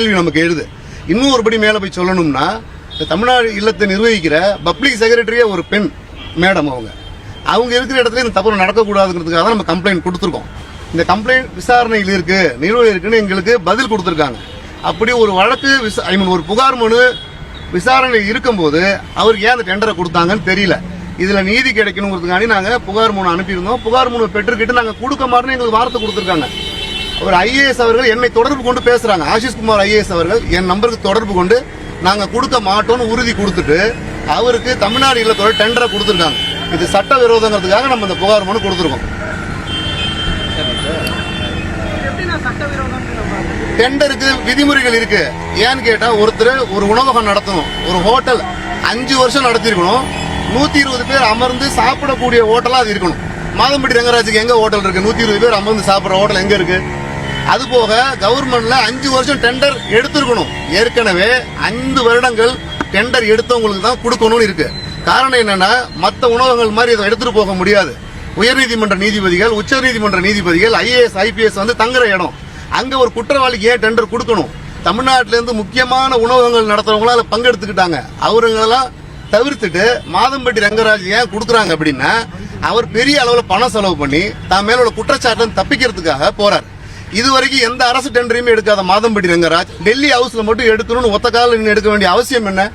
கேள்வி நமக்கு எழுது. இன்னும் ஒருபடி மேலே போய் சொல்லணும்னா இந்த தமிழ்நாடு இல்லத்தை நிர்வகிக்கிற பப்ளிக் செக்ரட்டரியே ஒரு பெண் மேடம் அவங்க. அவங்க இருக்கிற இடத்துல இந்த தப்பு நடக்கக்கூடாதுங்கிறதுக்காக தான் நம்ம கம்ப்ளைண்ட் கொடுத்துருக்கோம். இந்த கம்ப்ளைண்ட் விசாரணையில் இருக்கு நிலுவையில் இருக்குன்னு எங்களுக்கு பதில் கொடுத்துருக்காங்க. அப்படி ஒரு வழக்கு ஐ மீன் ஒரு புகார் மனு விசாரணையில் இருக்கும்போது அவருக்கு ஏன் அந்த டெண்டரை கொடுத்தாங்கன்னு தெரியல. இதில் நீதி கிடைக்கணுங்கிறதுக்காண்டி நாங்கள் புகார் மனு அனுப்பியிருந்தோம். புகார் மனு பெற்றுக்கிட்டு நாங்கள் கொடுக்க மாட்டோம்னு எங்களுக்கு வார்த்தை கொடுத்துருக்காங்க. ஒரு ஐஏஎஸ் அவர்கள் என்னை தொடர்பு கொண்டு பேசுறாங்க. ஆஷிஷ் குமார் ஐஏஎஸ் அவர்கள் என் நம்பருக்கு தொடர்பு கொண்டு நாங்க கொடுக்க மாட்டோம்னு உறுதி கொடுத்துட்டு அவருக்கு தமிழ்நாடு இல்லத்தோட டெண்டரை கொடுத்துருக்காங்க. இது சட்ட விரோதங்கிறதுக்காக நம்ம இந்த புகார் மனு கொடுத்துருக்கோம். டெண்டருக்கு விதிமுறைகள் இருக்கு. ஏன்னு கேட்டா ஒருத்தர் ஒரு உணவகம் நடத்தணும். ஒரு ஹோட்டல் அஞ்சு வருஷம் நடத்திருக்கணும். நூத்தி இருபது பேர் அமர்ந்து சாப்பிடக்கூடிய ஹோட்டலா அது இருக்கணும். மாதம்பட்டி ரங்கராஜுக்கு எங்க ஹோட்டல் இருக்கு? நூத்தி இருபது பேர் அமர்ந்து சாப்பிடுற ஹோட்டல் எங்க இருக்கு? அது போக கவர்மெண்ட்ல அஞ்சு வருஷம் டெண்டர் எடுத்திருக்கணும். ஏற்கனவே ஐந்து வருடங்கள் டெண்டர் எடுத்தவங்களுக்கு தான் கொடுக்கணும்னு இருக்கு. காரணம் என்னன்னா மற்ற உணவகங்கள் மாதிரி இதை எடுத்துட்டு போக முடியாது. உயர்நீதிமன்ற நீதிபதிகள் உச்சநீதிமன்ற நீதிபதிகள் ஐஏஎஸ் ஐபிஎஸ் வந்து தங்குற இடம். அங்க ஒரு குற்றவாளிக்கு ஏன் டெண்டர் கொடுக்கணும்? தமிழ்நாட்டில இருந்து முக்கியமான உணவகங்கள் நடத்துறவங்களாம் பங்கெடுத்துக்கிட்டாங்க. அவருங்களெல்லாம் தவிர்த்துட்டு மாதம்பட்டி ரங்கராஜ் ஏன் கொடுக்குறாங்க அப்படின்னா அவர் பெரிய அளவில் பணம் செலவு பண்ணி தான் மேல உள்ள குற்றச்சாட்டு தப்பிக்கிறதுக்காக போறாரு. இதுவரைக்கும் எந்த அரசு டெண்டரையுமே எடுக்காத மாதம்பட்டி ரங்கராஜ் டெல்லி ஹவுஸ்ல மட்டும் எடுக்கணும்னு ஒத்த கால எடுக்க வேண்டிய அவசியம் என்ன?